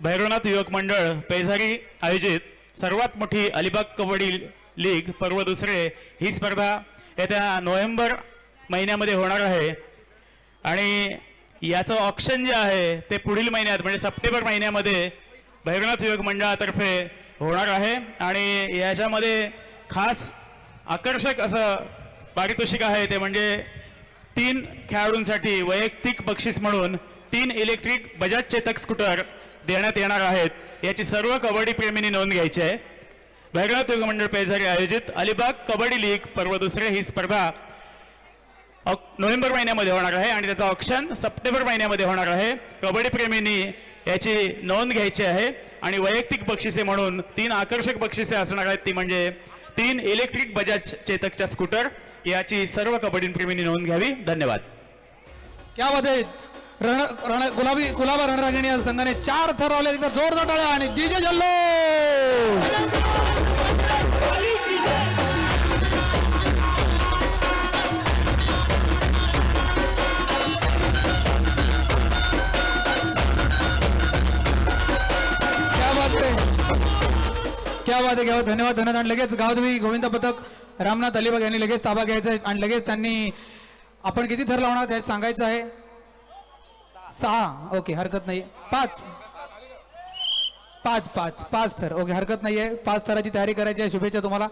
भैरवनाथ युवक मंडळ पेझारी आयोजित सर्वात मोठी अलिबाग कबड्डी लीग पर्व दुसरे ही स्पर्धा येत्या नोव्हेंबर महिन्यामध्ये होणार आहे. आणि याचं ऑप्शन जे आहे ते पुढील महिन्यात म्हणजे सप्टेंबर महिन्यामध्ये भैरवनाथ युवक मंडळातर्फे होणार आहे. आणि याच्यामध्ये खास आकर्षक असं पारितोषिक आहे ते म्हणजे तीन खेळाडूंसाठी वैयक्तिक बक्षीस म्हणून तीन इलेक्ट्रिक बजाज चेतक स्कूटर देण्यात येणार आहेत. याची सर्व कबड्डी प्रेमींनी नोंद घ्यायची आहे. भैरवनाथ युवक मंडळ पेझारी आयोजित अलिबाग कबड्डी लीग पर्व दुसरे ही स्पर्धा नोव्हेंबर महिन्यामध्ये होणार आहे आणि त्याचं ऑप्शन सप्टेंबर महिन्यामध्ये होणार आहे. कबड्डी प्रेमींनी याची नोंद घ्यायची आहे आणि वैयक्तिक बक्षिसे म्हणून तीन आकर्षक बक्षिसे असणार आहेत. ती म्हणजे तीन इलेक्ट्रिक बजाज चेतकच्या स्कूटर याची सर्व कबड्डी प्रेमींनी नोंद घ्यावी. धन्यवाद. क्या बात आहे? रण रण गुलाबी गुलाबा रणरागिणी या संघाने चार थर लावले. तिथं जोरदार टाळ्या आणि डीजे जल्लो! क्या बात आहे क्या बात आहे क्या धन्यवाद धन्यवाद. आणि लगेच गावदेवी गोविंद पथक रामनाथ अलिबाग यांनी लगेच ताबा घ्यायचा आहे. आणि लगेच त्यांनी आपण किती थर लावणार त्यात सांगायचं आहे? सहा. ओके हरकत नाही पाच. पाच पाच. पाच थर. ओके हरकत नाहीये. पाच थराची तयारी करायची आहे. शुभेच्छा तुम्हाला.